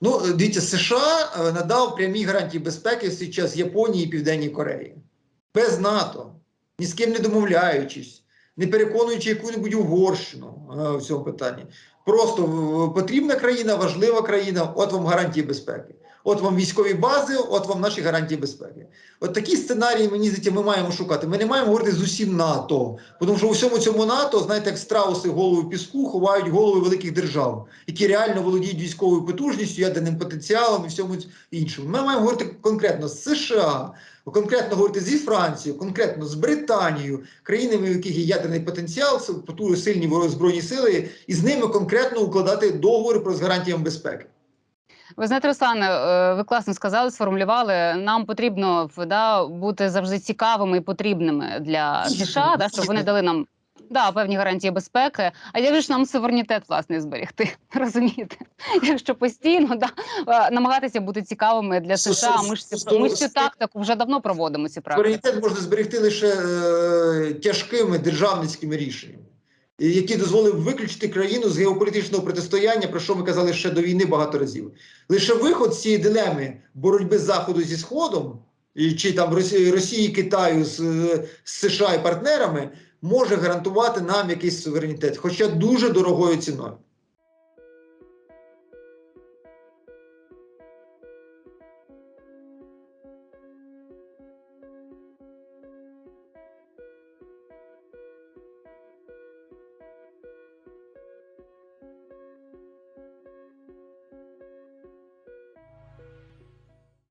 Ну, е, дивіться, США е, надав прямі гарантії безпеки в свій Японії і Південній Кореї. Без НАТО, ні з ким не домовляючись, не переконуючи яку-небудь Угорщину е, в цьому питанні. Просто потрібна країна, важлива країна, от вам гарантії безпеки. От вам військові бази, от вам наші гарантії безпеки. От такі сценарії, мені здається, ми маємо шукати. Ми не маємо говорити з усім НАТО, тому що у всьому цьому НАТО, знаєте, як страуси голови піску ховають голови великих держав, які реально володіють військовою потужністю, ядерним потенціалом і всьому іншому. Ми маємо говорити конкретно з США, конкретно говорити зі Францією, конкретно з Британією, країнами, у яких є ядерний потенціал, сильні збройні сили, і з ними конкретно укладати договори про з гарантіями безпеки. Ви знаєте, Руслане, е, ви класно сказали, сформулювали. Нам потрібно да, бути завжди цікавими і потрібними для США, да, щоб вони дали нам да, певні гарантії безпеки. А як ж нам суверенітет власне зберегти? Розумієте? Якщо постійно да, е, намагатися бути цікавими для США, ми ж цю ми ж цю тактику вже давно проводимо. Ці практики. Суверенітет можна зберегти лише е, тяжкими державницькими рішеннями, і які дозволили виключити країну з геополітичного протистояння, про що ми казали ще до війни багато разів. Лише виход з цієї дилеми боротьби Заходу зі Сходом, чи там Росії, Китаю з, з США і партнерами, може гарантувати нам якийсь суверенітет, хоча дуже дорогою ціною.